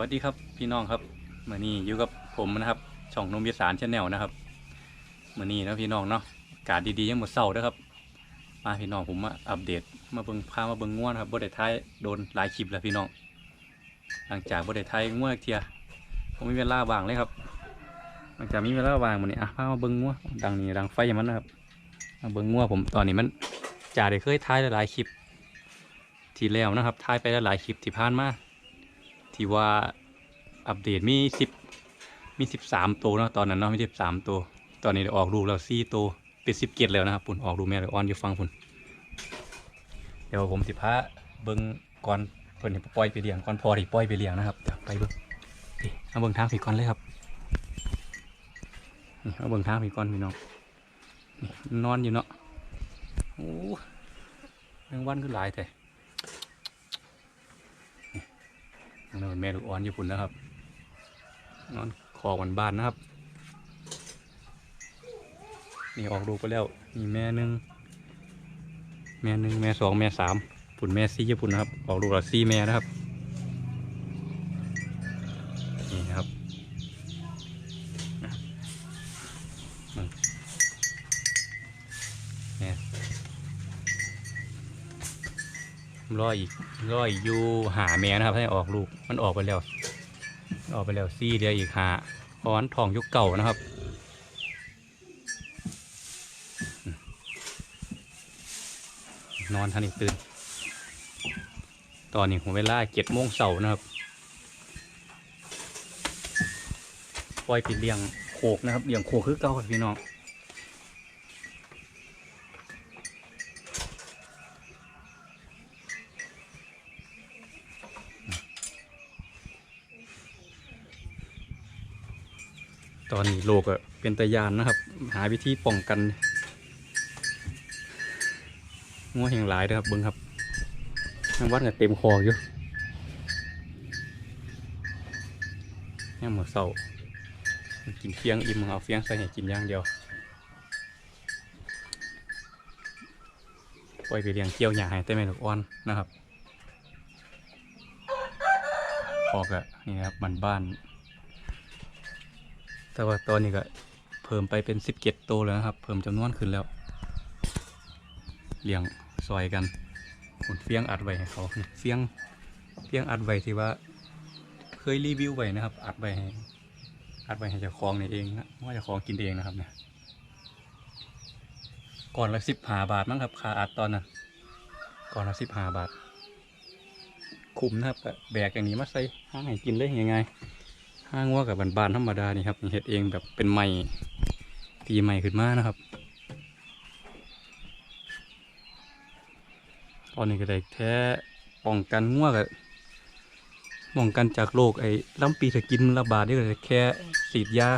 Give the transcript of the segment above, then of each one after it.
วัสดีครับพี่น้องครับเมื่อนี้อยู่กับผมนะครับ ช่องนมวิสารชาแนลนะครับเมื่อนี้นะพี่น้องเนาะอากาศดีๆยังหมดเศร้าเด้อครับมาพี่น้องผมมาอัปเดตมาเบิ่งพามาเบิ่งง่วนครับบ่ได้ท้ายโดนหลายคลิปแล้วพี่น้อง หลังจากบ่ได้ท้ายง่วนเทียผมมีเวลาว่างเลยครับ หลังจากมีเวลาว่างมื้อนี้อะพามาเบิ่งง่วนดังนี้ดังไฟอย่างมันนะครับมาเบิ่งง่วนผมตอนนี้มันจ่าได้เคยท้ายหลายคลิป ทีแล้วนะครับท้ายไปหลายคลิปที่ผ่านมา ที่ว่าอัปเดตมีสิบมีสิบสามตัวเนาะตอนนั้นเนาะมีสิบสามตัว ตอนนี้ได้ออกลูกแล้วสี่ตัวเป็นสิบเกตแล้วนะครับปุ่นออกลูกแม่เลยออนอยู่ฟังปุ่นเดี๋ยวผมสิพาเบิ้งก่อนเพิ่นให้ปล่อยไปเลี้ยงก่อนพอที่ปล่อยไปเลี้ยงนะครับเดี๋ยวไปเบิ้งนี่เอาเบิ้งทางผีก่อนเลยครับนี่เอาเบิ้งทางผีก่อนพี่น้องนี่นอนอยู่เนาะโอ้แมงวันคือหลายแต่ นั่นแม่ลูกอ่อนญี่ปุ่นนะครับ นอนคอกันบ้านนะครับ นี่ออกลูกไปแล้วมีแม่หนึ่งแม่หนึ่งแม่สองแม่สามปุ่นแม่ซี่ญี่ปุ่นนะครับ ออกลูกละซี่แม่นะครับ นี่นะครับอืมแม่ รออีกรออีกอยู่หาแม่นะครับ ให้ออกลูกมันออกไปแล้ว ออกไปแล้วซี่เดียวอีกหาเพราะวันทองยุคเก่านะครับนอนทันอีกตื่น ตอนนี้ผมเวลาเจ็ดโมงเสาร์นะครับ ปล่อยไปเลี้ยงโขกนะครับเลี้ยงโขกคือเก่าครับพี่น้อง อนนี้โลกอะเป็นตะยานนะครับ หาวิธีป้องกันงัวแห่งหลายนะครับเบิ้งครับน้ำวัดกับเต็มคออยู่แง่หมดเศร้ากินเฟียงอิ่มเอาเฟียงใส่ให้กินย่างเดียวปล่อยไปเลี้ยงเกี่ยวหญ้าให้แต่แม่ลูกอ่อนนะครับออกอะนี่ครับบ้านบ้าน แต่ว่าตอนนี้ก็เพิ่มไปเป็นสิบเจ็ดตัวแล้วนะครับ เพิ่มจำนวนขึ้นแล้ว เลี้ยงซอยกันผมเฟียงอัดไว้ให้เขาเฟียงเฟียงอัดไว้ที่ว่า เคยรีวิวไว้นะครับ อัดไว้ให้อัดไว้ให้เจ้าของนี่เองนะว่าเจ้าของกินเองนะครับเนี่ยก่อนละสิบหาบาทมั้งครับค่าอัดตอนน่ะก่อนละสิบหาบาท คุ้มนะครับแบกอย่างนี้มาใส่ห้างให้กินเลยยังไง ห้างว่ากับบานๆธรรมดานี่ครับเฮ็ดเองแบบเป็นไม้ตีไม้ขึ้นมานะครับตอนนี้ก็ได้แท้ป้องกันง่วกับป้องกันจากโรคไอ้ลำปีสกินระบาดนี่ก็ได้แค่ฉีดยา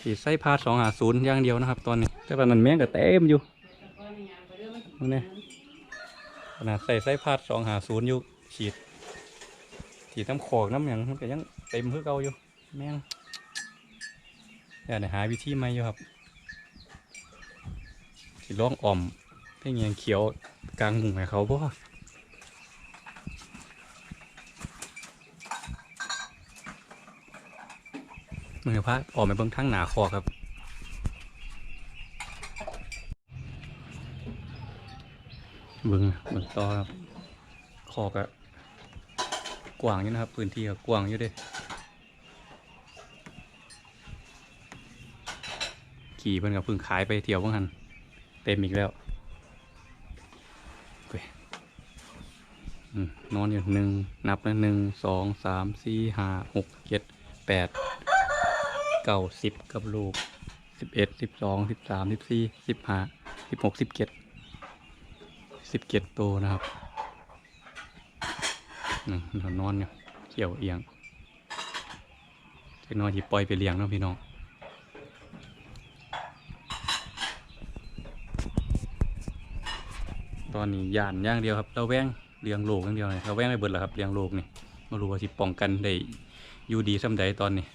ฉีดไส้พาสองหาศูนย์อย่างเดียวนะครับ ตอนนี้แต่ตอนนั้นแม่งก็เต็มอยู่นี่ขนาดใส่ไส้พาดสองหาศูนย์อยู่ฉีดฉีดน้ำขอกน้ำหยังมันก็ยัง เต็มเพื่อเก่าอยู่ แม่งอยากจะหาวิธีใหม่อยู่ครับสิลองอ่อมให้เงียงเขียวกลางมุงให้เขาบ่มือพระออกไปเบื้องทั้งหนาคอครับเบิ้งเบิ้งต่อครับคอกอะกว้างอยู่นะครับ พื้นที่ก็กว้างอยู่เด้ ขี่เพิ่นกับเพิ่งขายไปเที่ยวบ้างหันเต็มอีกแล้วนอนอยู่หนึ่งนับนะหนึ่งสองสามสี่ห้าหกเจ็ดแปดเก้าสิบกับลูกสิบเอ็ดสิบสองสิบสามสิบสี่สิบห้าสิบหกสิบเจ็ดสิบเจ็ดตัวนะครับนอนนอนอยู่เกี่ยวเอียงเล็กน้อยที่ปล่อยไปเลี้ยงเนาะพี่น้อง ตอนนี้ยานย่างเดียวครับเราแวงเลี้ยงโลกอย่างเดียวเลยเราแวงไม่เบิดแล้วครับเลี้ยงโลกนี่มารู้ว่าสิป้องกันได้อยู่ดีส่ำใดตอนนี้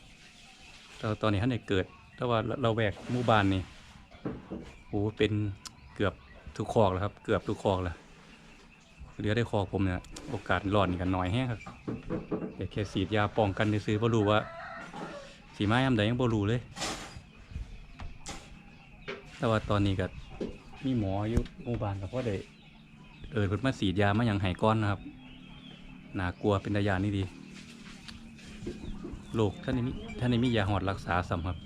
ตอนตอนนี้ท่านได้เกิด แต่ว่าเราแวกหมู่บ้านนี่โอ้เป็นเกือบทุกคอกแล้วครับ เกือบทุกคอกแล้วเหลือได้คอกผมเนี่ยโอกาสรอดนี่กันน้อยแฮงครับแต่แค่ฉีดยาป้องกันซื้อบ่รู้ว่าสีไม้ยามใดยังบ่รู้เลย แต่ว่าตอนนี้ก็มีหมออยู่หมู่บ้านก็พอได้ เออเพิ่นมาฉีดยามาหยังไห้ก้อนนะครับน่ากลัวเป็นตายานนี่ดีโรคท่านนี้ท่านนี้มียาหอดรักษาสำครับ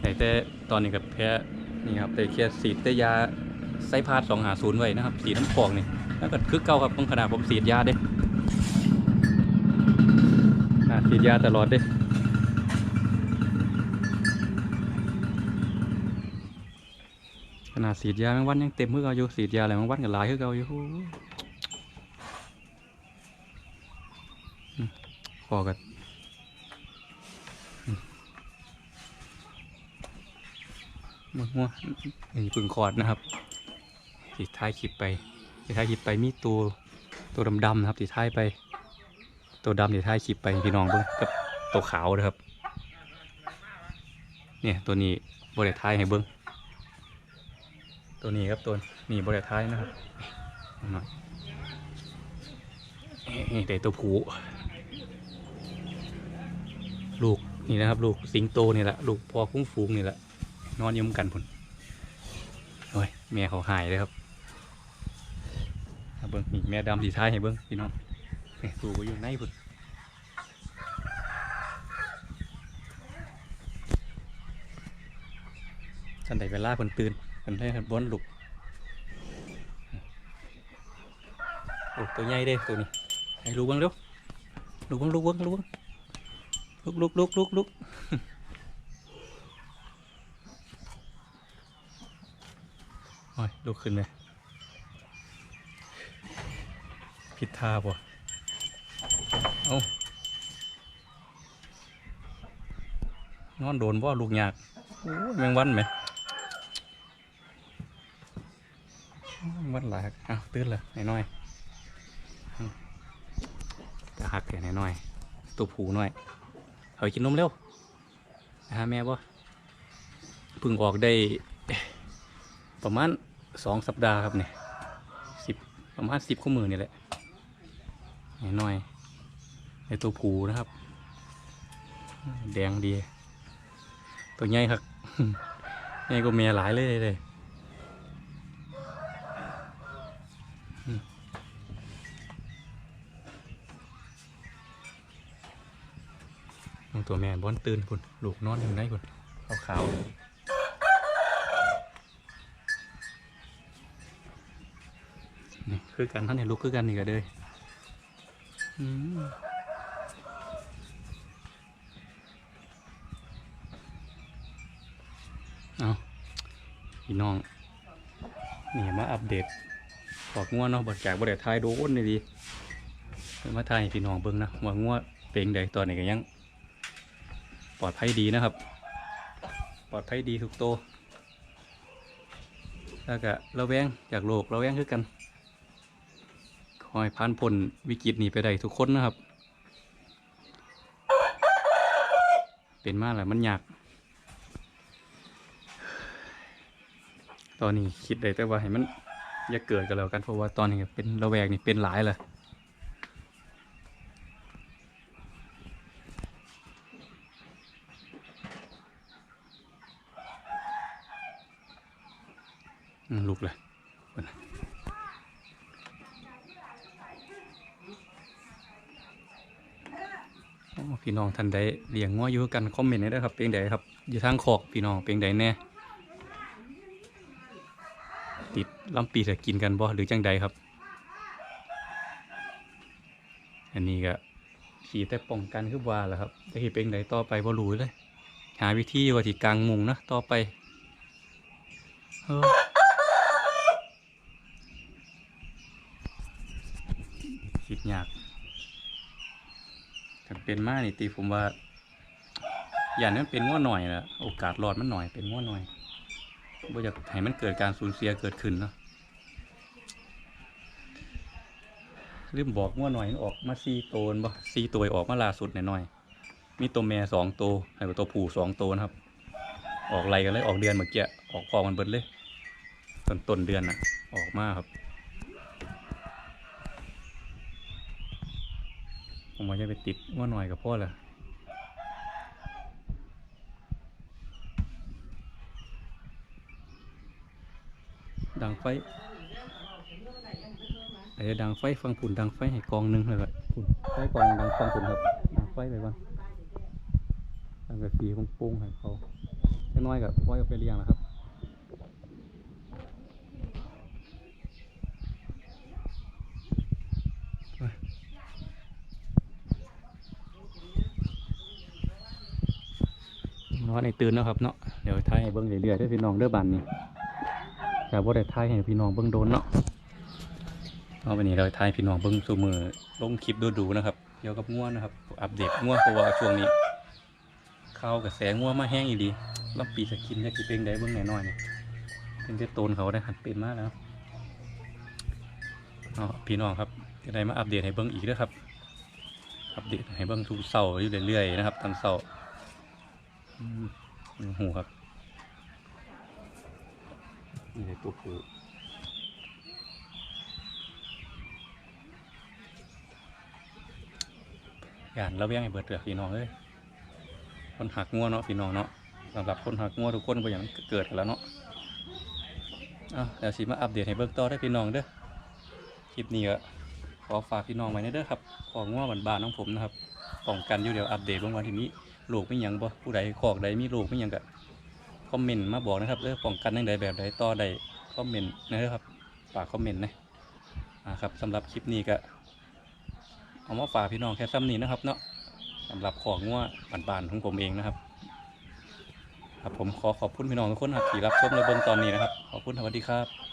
แต่แต่ตอนนี้กับแพ้นี่ครับแต่แค่สีดแต่ยาไซพาดสองหาศูนย์ไว้นะครับ สีน้ำฟองนี่แล้วก็คือเก่าครับต้องขนาดผมสีดยาเด้อ่าสีดยาตลอดเด้ นาดสีดยาแมงวันยังเต็มคือเก่าอยู่สีดยาอะไรแมงวันก็หลายคือเก่าอยู่อืมพอกันมัวมัวนี่พึ่งคอดนะครับติดท้ายคลิปไปติดท้ายคลิปไปมีตัวตัวดำๆนะครับติดท้ายไป ตัวดำติดท้ายคลิปไปพี่น้องเบิ่งกับตัวขาวนะครับ เนี่ยตัวนี้บริท้ายให้เบิ้ง ตัวนี้ครับตัวนี้บริท้ายนะครับนี่แต่ตัวผูลูกนี่นะครับ ลูกสิงโตนี่แหละลูกพอคุ้งฟูงนี่แหละนอนยิ้มกันพุ่นโอ้ยแม่เขาหายเลยครับเอาเบิ้งนี่แม่ดำสีท้ายให้เบิ้งพี่น้องนี่ตูก็อยู่ในพุ่นสันใดเวลาเพิ่นตื่น เพิ่นได้เพิ่นบนลุกโอ้ตัวใหญ่เด้ตัวนี้ให้ลูกบิ้งเร็วลูกบิ้งลูกบิ้งลูกบิ้งลุกลุกลุกลุกลุกโอ้ยลุกขึ้นเลยผิดท่าป่ะเอานอนโดนว่าลูกยากโอ้ยแมงวันไหมโอ้ยแมงวันหลายอ้าวตื่นเลยหน่อยๆจะหักแค่หน่อยๆตัวผูหน่อยเอากินนมเร็วนะฮะแม่บ่พึ่งออกได้ประมาณสองสัปดาห์ครับเนี่ยสิบประมาณสิบข้อมือนี่แหละน้อยๆในตัวผูนะครับ แดงดี ตัวใหญ่ครับใหญ่ก็เมียหลายเลยเลย ตัวแม่บอนตื่นคุณลูกนอนอยู่ไหนคุณขาวๆนี่คือกันท่านเห็นลุกคือกันนี่ก็เลยอืมเอาพี่น้องนี่มาอัปเดตบอกงัวเนาะบอกจากบริษัทไทยโดนนี่ดีเพิ่นมาไทยพี่น้องเบิ่งนะว่างัวเป็นใดตอนนี้ก็ยัง ปลอดภัยดีนะครับ ปลอดภัยดีทุกตัวแล้วก็ระแวงจากโรคระแวงคือกันขอให้ผ่านพ้นวิกฤตนี้ไปได้ทุกคนนะครับ เป็นมากแหละมันยาก ตอนนี้คิดได้แต่ว่าให้มันอย่าเกิดกันแล้วกันเพราะว่าตอนนี้เป็นระแวงนี่เป็นหลายเลย ลุกเลยพี่น้องท่านใดเลี้ยงงัวอยู่กันคอมเมนต์ได้เด้อครับเป็นใดครับ อยู่ทางขอกพี่น้องเป็นใดแน่ติดลำปีจะกินกันบ่หรือจังใดครับ อันนี้ก็ขี่แต่ป้องกันคือว่าแหละครับแต่ที่เป็นใดต่อไปบ่รู้เลย หาวิธีว่าที่กลางมุงนะต่อไปเออคิด ยากถ้าเป็นมานี่ตีผมว่าอย่างนั้นเป็นง้อหน่อยละโอกาสรอดมันหน่อยเป็นง้อหน่อยบ่อยากให้มันเกิดการสูญเสียเกิดขึ้นเนาะลืมบอกง้อหน่อยออกมาสี่ตัวบ่สี่ตัวออกมาล่าสุดหน่อยมีตัวแม่สองตัวแล้วก็ตัวผู้สองตัวนะครับ ออกไรกันเลยออกเดือนเมื่อกี้ออกพอมันเบิดเลยตต้นต้นเดือนน่ะ ออกมาครับ ผมว่าจะไปติดว่าหน่อยกับพ่อเลยดังไฟไอ้ดังไฟฟังผุนดังไฟให้กองหนึงเลยครับผุนไฟกองดังฟังผุนครับดังไฟไปก่อนดังกระสีของปุ้งให้เขาเล็กน้อยกับพ่อเอาไปเลี้ยงนะครับ นอนในตื่นแล้วครับเนาะเดี๋ยวท้ายให้เบิ้งเรื่อยๆด้วยพี่น้องเด้อบันนี่แต่ว่าได้ท้ายให้พี่น้องเบิ้งโดนเนาะเอาวันนี้เราท้ายพี่น้องเบิ้งสู่มือลงคลิปดูๆนะครับเกี่ยวกับง่วนะครับ อัปเดตง่วเพราะว่าช่วงนี้เข้ากับแสงง่วมาแห้งอีดีลำปีสกินจะกี่เพลงได้เบิ้งแน่นอยเนี่ยเป็นที่โตนเขาได้หันเป็นมากแล้วเอาพี่น้องครับจะได้มาอัปเดตให้เบิ้งอีกด้วยครับอัปเดตให้เบิ้งทุกเสาร์อยู่เรื่อยๆนะครับตอนเสาร์ หนึ่งหูครับนี่ตัวผูยานเราเบี้ยงให้เบิดเถือพี่น้องเอ้ยคนหักงัวเนาะพี่น้องเนาะสำหรับคนหักงัวทุกคนก็อย่างเกิดกันแล้วเนาะอะเดี๋ยวสิมาอัปเดตให้เบิกต่อได้พี่น้องเด้อคลิปนี้ก็ขอฝากพี่น้องไว้ในเด้อครับของงัวบ้านๆของผมนะครับป้องกันอยู่เดี๋ยวอัปเดตลงวันที่นี้ ลูกไม่ยังบ่ผู้ใดคอกใดมีลูกไม่ยังก็คอมเมนต์มาบอกนะครับเออป้องกันยังไงแบบใดต่อใดคอมเมนต์นะครับฝากคอมเมนต์นะอ่าครับสำหรับคลิปนี้ก็เอามาฝากพี่น้องแค่ซ้ำนี้นะครับเนาะสำหรับของงัวบานๆของผมเองนะครับ ครับผมขอขอบคุณพี่น้องทุกคนครับที่รับชมและเบิ่งตอนนี้นะครับ ขอบคุณสวัสดีครับ